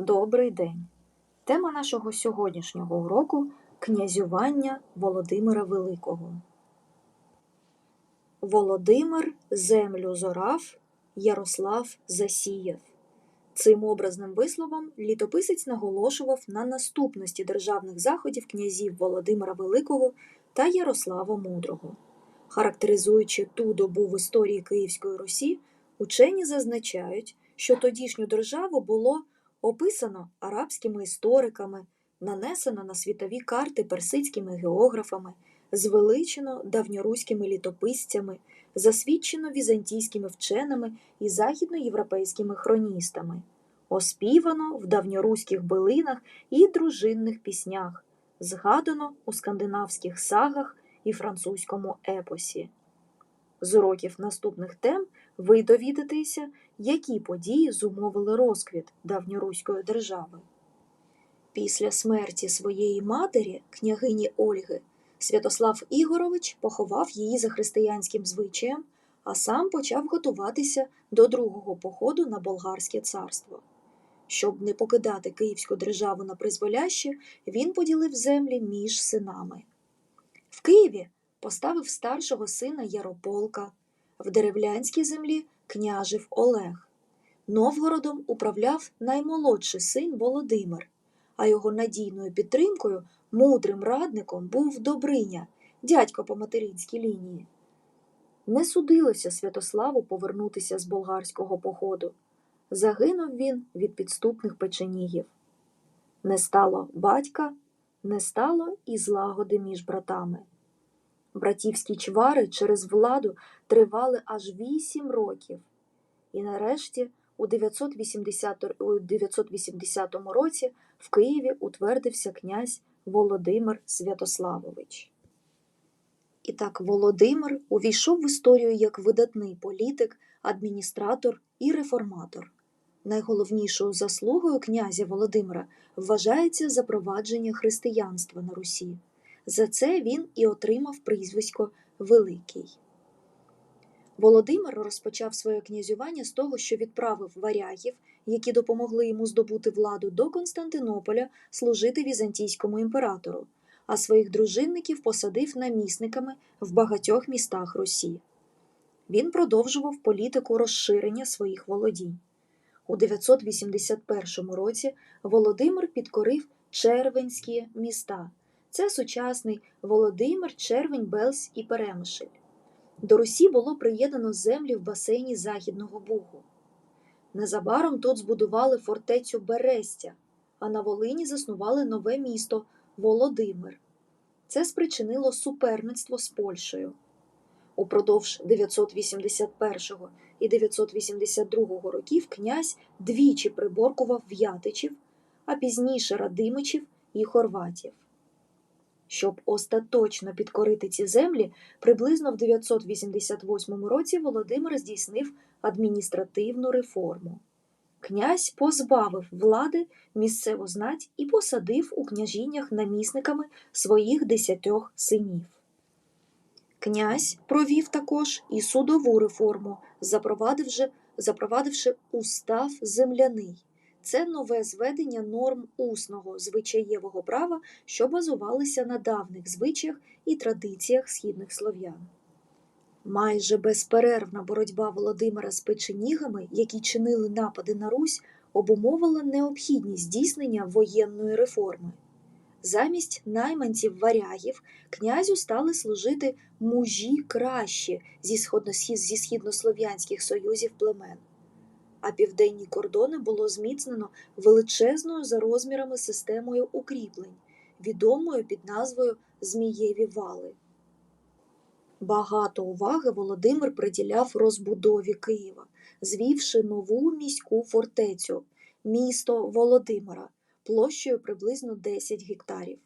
Добрий день! Тема нашого сьогоднішнього уроку князювання Володимира Великого. Володимир землю зорав, Ярослав засіяв. Цим образним висловом літописець наголошував на наступності державних заходів князів Володимира Великого та Ярослава Мудрого. Характеризуючи ту добу в історії Київської Русі, учені зазначають, що тодішню державу було описано арабськими істориками, нанесено на світові карти персидськими географами, звеличено давньоруськими літописцями, засвідчено візантійськими вченими і західноєвропейськими хроністами, оспівано в давньоруських билинах і дружинних піснях, згадано у скандинавських сагах і французькому епосі. З уроків наступних тем ви довідаєтеся, які події зумовили розквіт давньоруської держави. Після смерті своєї матері, княгині Ольги, Святослав Ігорович поховав її за християнським звичаєм, а сам почав готуватися до другого походу на Болгарське царство. Щоб не покидати Київську державу на призволяще, він поділив землі між синами. В Києві поставив старшого сина Ярополка, в деревлянській землі княжив Олег. Новгородом управляв наймолодший син Володимир, а його надійною підтримкою, мудрим радником був Добриня, дядько по материнській лінії. Не судилося Святославу повернутися з болгарського походу. Загинув він від підступних печенігів. Не стало батька, не стало і злагоди між братами. Братівські чвари через владу тривали аж вісім років. І нарешті у 980, у 980 році в Києві утвердився князь Володимир Святославович. І так Володимир увійшов в історію як видатний політик, адміністратор і реформатор. Найголовнішою заслугою князя Володимира вважається запровадження християнства на Русі. За це він і отримав прізвисько Великий. Володимир розпочав своє князювання з того, що відправив варягів, які допомогли йому здобути владу до Константинополя служити візантійському імператору, а своїх дружинників посадив намісниками в багатьох містах Русі. Він продовжував політику розширення своїх володінь. У 981 році Володимир підкорив червенські міста. Це сучасний Володимир, Червень, Белсь і Перемишль. До Русі було приєднано землі в басейні Західного Бугу. Незабаром тут збудували фортецю Берестя, а на Волині заснували нове місто Володимир. Це спричинило суперництво з Польщею. Упродовж 981 і 982 років князь двічі приборкував в'ятичів, а пізніше радимичів і хорватів. Щоб остаточно підкорити ці землі, приблизно в 988 році Володимир здійснив адміністративну реформу. Князь позбавив влади місцеву знать і посадив у княжіннях намісниками своїх десятьох синів. Князь провів також і судову реформу, запровадивши, запровадивши устав земляний. Це нове зведення норм усного звичаєвого права, що базувалися на давних звичаях і традиціях східних слов'ян. Майже безперервна боротьба Володимира з печенігами, які чинили напади на Русь, обумовила необхідність здійснення воєнної реформи. Замість найманців варягів князю стали служити мужі кращі зі східнослов'янських союзів племен а південні кордони було зміцнено величезною за розмірами системою укріплень, відомою під назвою Змієві вали. Багато уваги Володимир приділяв розбудові Києва, звівши нову міську фортецю, місто Володимира, площею приблизно 10 гектарів.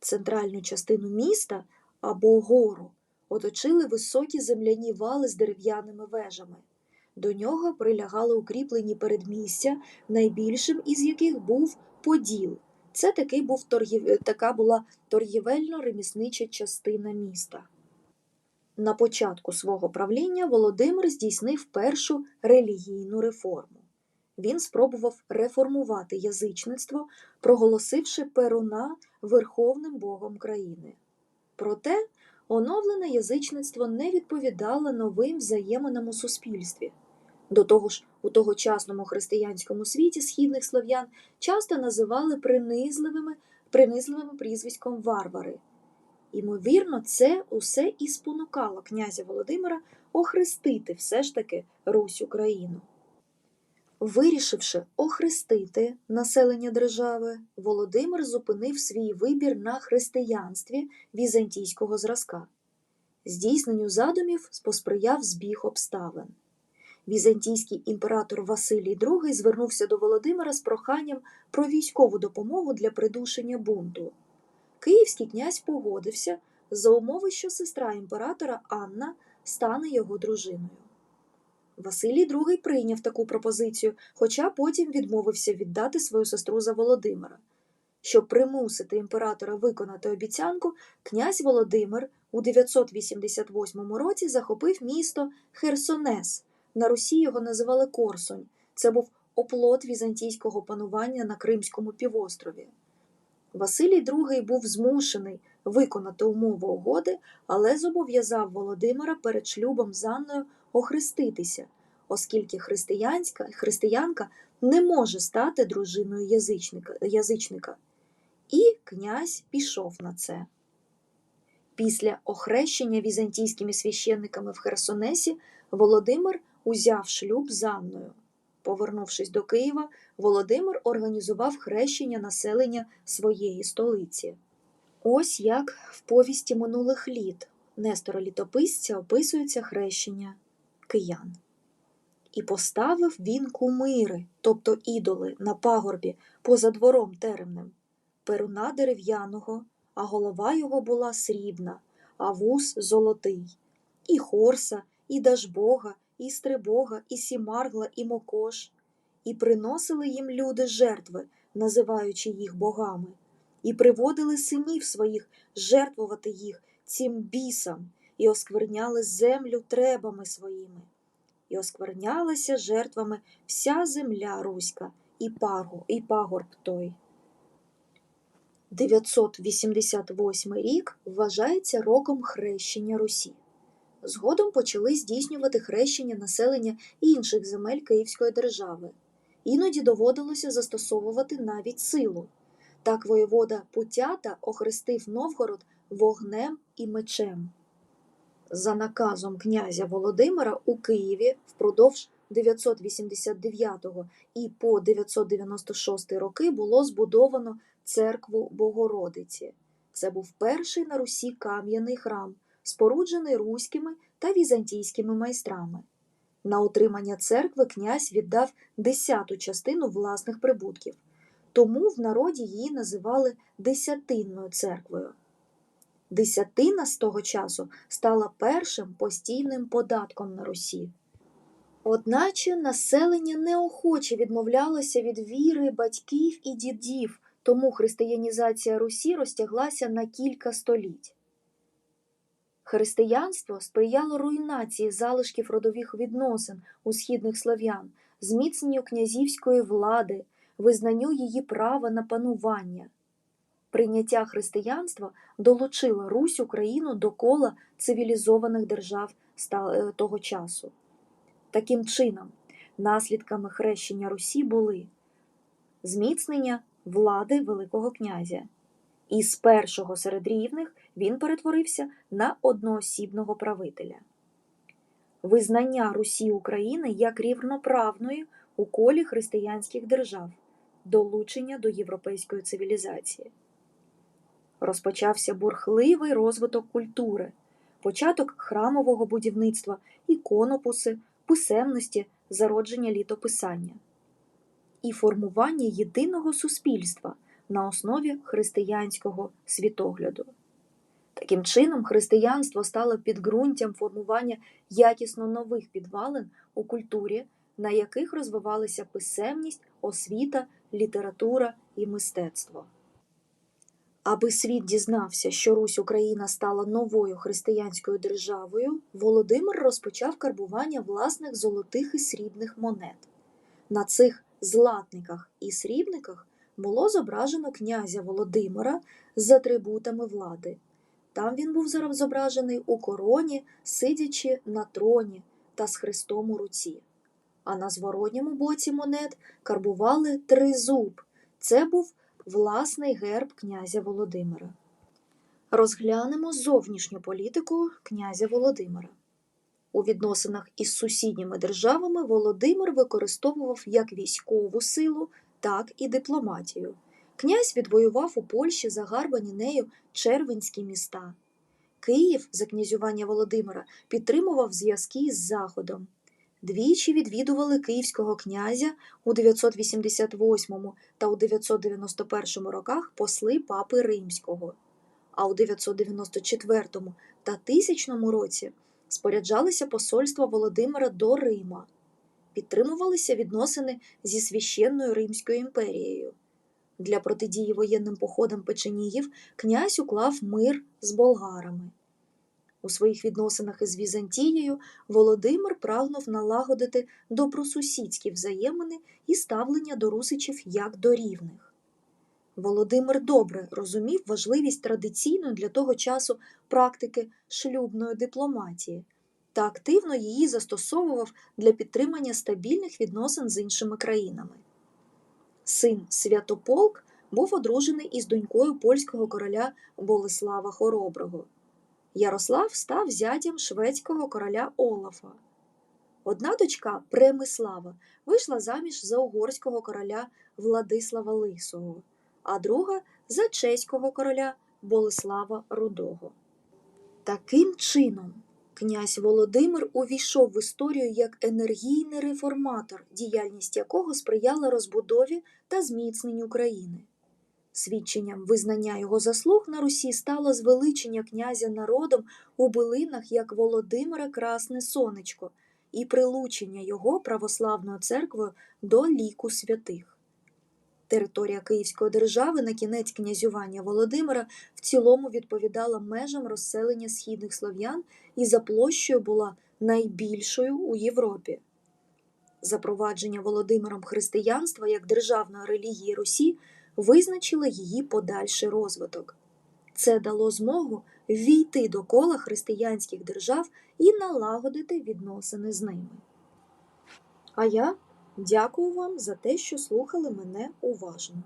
Центральну частину міста або гору оточили високі земляні вали з дерев'яними вежами. До нього прилягали укріплені передмістя, найбільшим із яких був Поділ. Це такий був торгів... така була торгівельно-реміснича частина міста. На початку свого правління Володимир здійснив першу релігійну реформу. він спробував реформувати язичництво, проголосивши Перуна верховним богом країни. Проте оновлене язичництво не відповідало новим взаєминам у суспільстві. До того ж, у тогочасному християнському світі східних слов'ян часто називали принизливими, принизливим прізвиськом варвари. Імовірно, це усе і спонукало князя Володимира охрестити все ж таки Русь Україну. Вирішивши охрестити населення держави, Володимир зупинив свій вибір на християнстві візантійського зразка. Здійсненню задумів посприяв збіг обставин. Візантійський імператор Василій II звернувся до Володимира з проханням про військову допомогу для придушення бунту. Київський князь погодився за умови, що сестра імператора Анна стане його дружиною. Василій II прийняв таку пропозицію, хоча потім відмовився віддати свою сестру за Володимира. Щоб примусити імператора виконати обіцянку, князь Володимир у 988 році захопив місто Херсонес. На Русі його називали Корсунь. Це був оплот візантійського панування на Кримському півострові. Василій II був змушений виконати умови угоди, але зобов'язав Володимира перед шлюбом з Анною охреститися, оскільки християнська, християнка не може стати дружиною язичника, язичника. І князь пішов на це. Після охрещення візантійськими священниками в Херсонесі Володимир узяв шлюб з Анною. Повернувшись до Києва, Володимир організував хрещення населення своєї столиці. Ось як в повісті минулих літ Нестора Літописця описується хрещення киян. І поставив він кумири, тобто ідоли, на пагорбі поза двором теремним, перуна дерев'яного, а голова його була срібна, а вус золотий, і хорса, і дажбога, і стрибога, і сімаргла, і мокош, і приносили їм люди жертви, називаючи їх богами, і приводили синів своїх жертвувати їх цим бісам, і оскверняли землю требами своїми. І осквернялася жертвами вся земля руська і пагу, і пагорб той. 988 рік вважається роком хрещення Русі. Згодом почали здійснювати хрещення населення інших земель Київської держави. Іноді доводилося застосовувати навіть силу. Так воєвода Путята охрестив Новгород вогнем і мечем. За наказом князя Володимира у Києві впродовж 989 і по 996 роки було збудовано церкву Богородиці. Це був перший на Русі кам'яний храм, споруджений руськими та візантійськими майстрами. На утримання церкви князь віддав десяту частину власних прибутків, тому в народі її називали Десятинною церквою. Десятина з того часу стала першим постійним податком на Русі. Одначе населення неохоче відмовлялося від віри батьків і дідів, тому християнізація Русі розтяглася на кілька століть. Християнство сприяло руйнації залишків родових відносин у східних слов'ян, зміцненню князівської влади, визнанню її права на панування. Прийняття християнства долучило Русь Україну до кола цивілізованих держав того часу. Таким чином, наслідками хрещення Русі були зміцнення влади Великого князя, і з першого серед рівних він перетворився на одноосібного правителя, визнання Русі України як рівноправної у колі християнських держав, долучення до європейської цивілізації. Розпочався бурхливий розвиток культури, початок храмового будівництва, іконописи, писемності, зародження літописання і формування єдиного суспільства на основі християнського світогляду. Таким чином, християнство стало підґрунтям формування якісно нових підвалин у культурі, на яких розвивалися писемність, освіта, література і мистецтво. Аби світ дізнався, що Русь Україна стала новою християнською державою, Володимир розпочав карбування власних золотих і срібних монет. На цих златниках і срібниках було зображено князя Володимира з атрибутами влади. Там він був зображений у короні, сидячи на троні та з хрестом у руці. А на зворотньому боці монет карбували тризуб. Це був власний герб князя Володимира. Розглянемо зовнішню політику князя Володимира. У відносинах із сусідніми державами Володимир використовував як військову силу, так і дипломатію. Князь відвоював у Польщі загарбані нею червенські міста. Київ за князювання Володимира підтримував зв'язки з Заходом. Двічі відвідували київського князя у 988 та у 991 роках посли папи Римського, а у 994 та 1000 році споряджалися посольства Володимира до Рима, підтримувалися відносини зі священною Римською імперією. Для протидії воєнним походам печеніїв князь уклав мир з болгарами. У своїх відносинах із Візантією Володимир прагнув налагодити добросусідські взаємини і ставлення до русичів як до рівних. Володимир добре розумів важливість традиційної для того часу практики шлюбної дипломатії та активно її застосовував для підтримання стабільних відносин з іншими країнами. Син Святополк був одружений із донькою польського короля Болеслава Хороброго. Ярослав став зятям шведського короля Олафа. Одна дочка Премислава вийшла заміж за угорського короля Владислава Лисого, а друга за чеського короля Болеслава Рудого. Таким чином, князь Володимир увійшов в історію як енергійний реформатор, діяльність якого сприяла розбудові та зміцненню країни. Свідченням визнання його заслуг на Русі стало звеличення князя народом у билинах як Володимира Красне Сонечко і прилучення його православною церквою до ліку святих. Територія Київської держави на кінець князювання Володимира в цілому відповідала межам розселення східних слов'ян і за площею була найбільшою у Європі. Запровадження Володимиром християнства як державної релігії Русі визначило її подальший розвиток. Це дало змогу війти до кола християнських держав і налагодити відносини з ними. А я дякую вам за те, що слухали мене уважно.